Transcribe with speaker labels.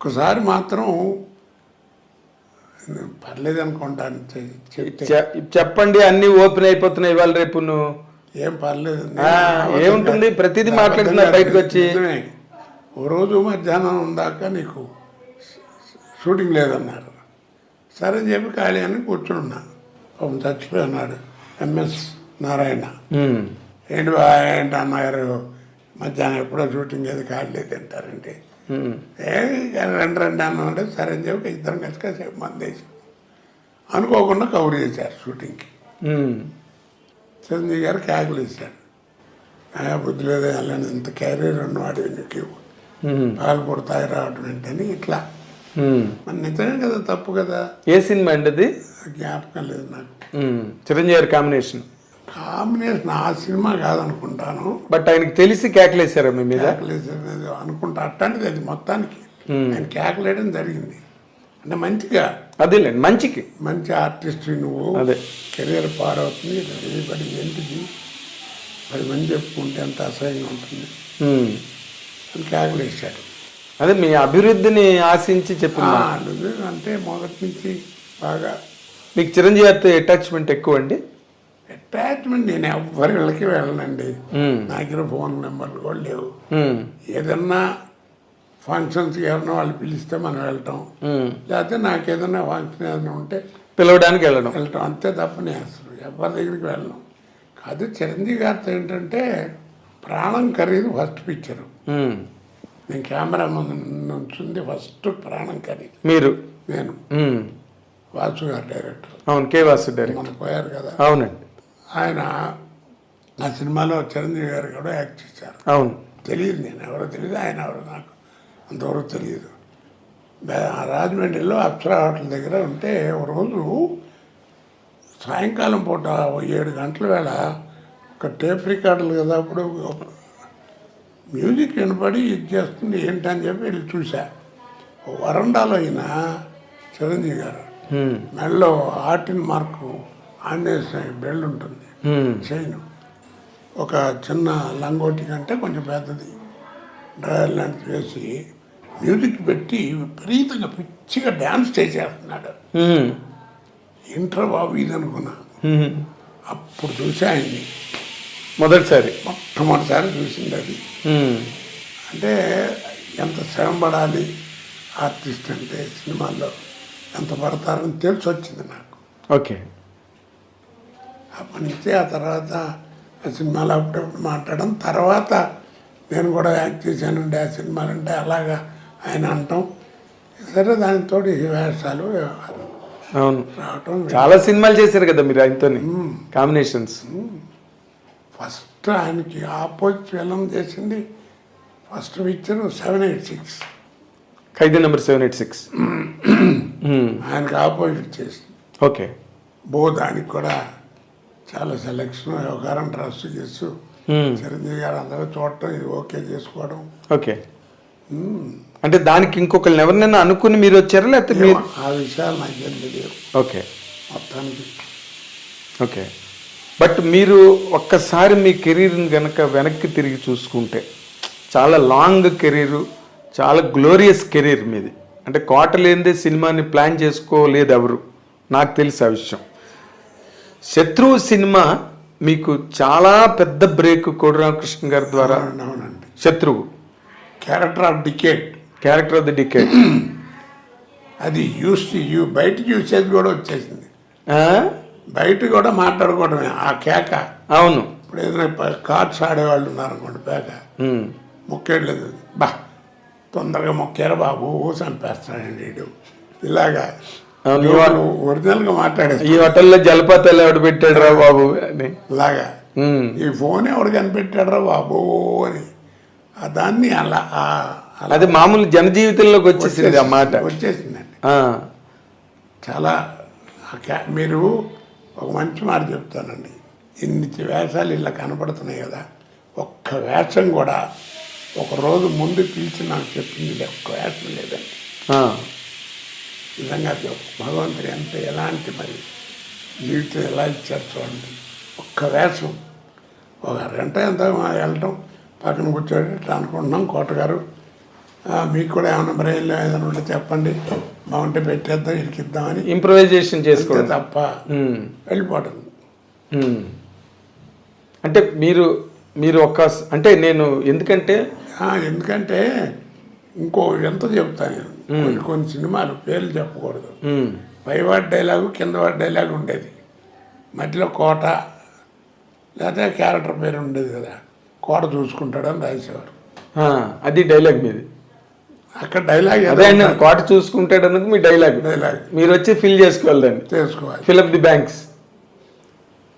Speaker 1: ఒక్కసారి మాత్రం పర్లేదు అనుకుంటాను చె-
Speaker 2: చెప్పండి అన్ని ఓపెన్ అయిపోతున్నాయి ఇవాళ రేపు నువ్వు.
Speaker 1: ఏం పర్లేదు.
Speaker 2: ఏముంటుంది? ప్రతిదీ మాట్లాడుతున్నారు బయటకు వచ్చి.
Speaker 1: ఓ రోజు మధ్యాహ్నం దాకా నీకు షూటింగ్ లేదన్నారు. సరే అని చెప్పి ఖాళీ అని కూర్చున్నా. పాపం చచ్చిపోయి ఉన్నాడు ఎంఎస్ నారాయణ. ఏంటి ఏంటి అన్నగారు మధ్యాహ్నం ఎప్పుడో షూటింగ్ ఏది ఖాళీ లేదు తింటారంటే
Speaker 2: ఉమ్,
Speaker 1: ఏ రెండు రెండు అన్నం అంటే సరే అని చెప్పి ఇద్దరం కలిసి కాసేపు మంది వేసి అనుకోకుండా కవర్ చేశారు షూటింగ్కి. చిరంజీవి గారు క్యాకులు ఇచ్చారు ఆ బుద్ధి లేదు వెళ్ళని ఇంత క్యారియర్ ఉన్నవాడు నీకు పాలు పుడతాయి రావడం ఏంటని ఇట్లా. మరి నిజమే కదా తప్పు కదా?
Speaker 2: ఏ సినిమా అండి అది?
Speaker 1: జ్ఞాపకం లేదు నాకు.
Speaker 2: చిరంజీవి గారి కాంబినేషన్.
Speaker 1: కాంబినేషన్ ఆ సినిమా కాదనుకుంటాను.
Speaker 2: బట్ ఆయనకి తెలిసి కేకలేసారా మీ మీద?
Speaker 1: క్యాకులేషన్ అనుకుంటా. అట్లాంటిది అది మొత్తానికి. ఆయన క్యాకులేయడం జరిగింది. అంటే మంచిగా.
Speaker 2: అదేలేండి మంచికి.
Speaker 1: మంచి ఆర్టిస్ట్ నువ్వు.
Speaker 2: అదే.
Speaker 1: కెరీర్ పాడవుతుంది పడి ఏంటిది? పది మంది చెప్పుకుంటే ఎంత అసహ్యంగా ఉంటుంది.
Speaker 2: ఉమ్.
Speaker 1: అని క్యాకులేశాడు
Speaker 2: అదే మీ అభివృద్ధిని ఆశించి
Speaker 1: నువ్వు అంటే మొదటి నుంచి బాగా
Speaker 2: మీకు చిరంజీవి గారితో అటాచ్మెంట్ ఎక్కువ అండి
Speaker 1: అటాచ్మెంట్ నేను ఎవ్వరి వెళ్ళకి వెళ్ళనండి నా దగ్గర ఫోన్ నెంబర్లు కూడా లేవు. ఏదన్నా ఫంక్షన్స్కి ఎవరన్నా వాళ్ళు పిలిస్తే మనం వెళ్తాం.
Speaker 2: ఉమ్.
Speaker 1: లేకపోతే నాకు ఏదైనా ఫంక్షన్ ఏదైనా ఉంటే
Speaker 2: పిలవడానికి వెళ్ళడం.
Speaker 1: వెళ్ళటం అంతే తప్ప నేను అసలు ఎవరి దగ్గరికి వెళ్ళను. కాదు చిరంజీవి గారితో ఏంటంటే ప్రాణం ఖరీదు ఫస్ట్ పిక్చరు. నేను కెమెరా ముందు నుంచింది ఫస్ట్ ప్రాణం ఖరీదు
Speaker 2: మీరు?
Speaker 1: నేను. వాసు గారు డైరెక్టర్
Speaker 2: అవును కే వాసు డైరెక్ట్
Speaker 1: మనం పోయారు కదా.
Speaker 2: అవునండి.
Speaker 1: ఆయన ఆ సినిమాలో చిరంజీవి గారు కూడా యాక్ట్ చేశారు.
Speaker 2: అవును.
Speaker 1: తెలియదు నేను ఎవరో తెలియదు ఆయన ఎవరో నాకు అంతవరకు తెలియదు రాజమండ్రిలో అప్సరా హోటల్ దగ్గర ఉంటే ఒక రోజు సాయంకాలం పూట ఏడు గంటల వేళ ఒక టేప్ రికార్డులు కదా అప్పుడు మ్యూజిక్ వినపడి ఇది చేస్తుంది ఏంటని చెప్పి వెళ్ళి చూసా వరండాలో అయిన చిరంజీవి గారు. మెడలో ఆర్టిన్ మార్కు ఆంజనేయ స్వామి బెల్ట్ ఉంటుంది. చైన్. ఒక చిన్న లంగోటి కంటే కొంచెం పెద్దది. డ్రైవర్ లాంటిది వేసి మ్యూజిక్ పెట్టి విపరీతంగా పిచ్చిగా డ్యాన్స్ చేసేస్తున్నాడు. ఇంటర్ బాబు ఇది అనుకున్నా. అప్పుడు చూసా ఆయన్ని.
Speaker 2: మొదటిసారి.
Speaker 1: మొట్టమొదటిసారి చూసింది అది. అంటే ఎంత శ్రమ పడాలి ఆర్టిస్ట్ అంటే సినిమాల్లో ఎంత పడతారని తెలిసి వచ్చింది నాకు.
Speaker 2: ఓకే.
Speaker 1: అప్పటి ఆ తర్వాత ఆ సినిమాలు అప్పుడప్పుడు మాట్లాడడం. తర్వాత నేను కూడా యాక్ట్ చేశానండి ఆ సినిమాలు అంటే అలాగా ఆయన అంటాం. సరే దానితో వేషాలు
Speaker 2: అవును.
Speaker 1: రావటం
Speaker 2: చాలా సినిమాలు చేశారు కదా మీరు ఆయనతోని? కాంబినేషన్స్.
Speaker 1: ఫస్ట్ ఆయనకి ఆపోజిట్ ఫిలం చేసింది first picture seven eight six.
Speaker 2: Khaidi number seven eight six.
Speaker 1: ఆయనకి ఆపోజిట్ చేసింది.
Speaker 2: ఓకే.
Speaker 1: బో దానికి కూడా చాలా సెలెక్షన్ వ్యవహారం ట్రస్ట్ చేస్తూ
Speaker 2: ఉమ్,
Speaker 1: చిరంజీవి గారు అందరూ చూడటం ఇది ఓకే చేసుకోవడం.
Speaker 2: ఓకే అంటే దానికి ఇంకొకరిని ఎవరినైనా అనుకుని మీరు వచ్చారా? లేకపోతే మీరు
Speaker 1: ఆ విషయాలు నాకేం తెలియదు
Speaker 2: ఓకే
Speaker 1: మొత్తానికి.
Speaker 2: ఓకే బట్ మీరు ఒక్కసారి మీ కెరీర్ని కనుక వెనక్కి తిరిగి చూసుకుంటే చాలా లాంగ్ కెరీరు చాలా గ్లోరియస్ కెరీర్ మీది. అంటే కోట లేనిదే సినిమాని ప్లాన్ చేసుకోలేదు ఎవరు. నాకు తెలిసి ఆ విషయం. శత్రువు సినిమా మీకు చాలా పెద్ద బ్రేక్ కోడిరామకృష్ణ గారి ద్వారా.
Speaker 1: అవునండి,
Speaker 2: శత్రువు.
Speaker 1: Character of decade
Speaker 2: character of the decade
Speaker 1: అది యూస్ యూ బయటకి యూసేజ్ కూడా వచ్చేసింది. బయట కూడా మాట్లాడుకోవడమే ఆ కేక.
Speaker 2: అవును.
Speaker 1: ఇప్పుడు ఏదైనా కార్డ్స్ ఆడేవాళ్ళు ఉన్నారనుకోండి పేక.
Speaker 2: ఉమ్,
Speaker 1: మొక్కేయట్లేదు. బా తొందరగా మొక్కారు బాబు చంపేస్తాడండి ఇలాగా ఒరిజినల్గా మాట్లాడేది
Speaker 2: ఈ హోటల్లో జలపాతాలు ఎవడు పెట్టాడు రా బాబు అని. ఉమ్,
Speaker 1: ఈ ఫోన్ ఎవడు కనిపెట్టాడరా బాబు అని. దాన్ని అలా
Speaker 2: అది మామూలు జన జీవితంలోకి వచ్చేసింది ఆ మాట.
Speaker 1: వచ్చేసిందండి. చాలా మీరు ఒక మంచి మాట చెప్తానండి. ఇన్ని వేషాలు ఇలా కనపడుతున్నాయి కదా ఒక్క వేషం కూడా ఒక రోజు ముందు పిలిచి నాకు చెప్పింది ఒక్క వేషం లేదండి. నిజంగా భగవంతుడు ఎంత ఎలాంటి మరి జీవితం ఎలా ఇచ్చారు చూడండి. ఒక్క వేషం. ఒక అరగంట ఎంత వెళ్ళటం పక్కన ఇట్లా అనుకుంటున్నాం కోటగారు. మీకు కూడా ఏమైనా బ్రెయిన్లో ఏదైనా ఉంటే చెప్పండి. బాగుంటే పెట్టేద్దాం ఇరికిద్దామని.
Speaker 2: ఇంప్రవైజేషన్ చేసుకోవడం.
Speaker 1: తప్ప
Speaker 2: ఉమ్,
Speaker 1: వెళ్ళిపోవటం.
Speaker 2: ఉమ్. అంటే మీరు మీరు ఒక అంటే నేను ఎందుకంటే
Speaker 1: ఎందుకంటే ఇంకో ఎంత చెప్తాను నేను. కొన్ని కొన్ని సినిమాలు పేర్లు చెప్పకూడదు. పైవాడి డైలాగు కిందవాడి డైలాగు ఉండేది. మధ్యలో కోట లేకపోతే క్యారెక్టర్ పేరు ఉండేది కదా. కోట చూసుకుంటాడని రాసేవారు.
Speaker 2: అది డైలాగ్ మీది.
Speaker 1: అక్కడ డైలాగ్
Speaker 2: అదే అండి కోట చూసుకుంటాడు అన్నది మీ డైలాగ్.
Speaker 1: డైలాగ్.
Speaker 2: మీరు వచ్చి ఫిల్ చేసుకోవాలి దాన్ని.
Speaker 1: చేసుకోవాలి.
Speaker 2: Fill up the blanks.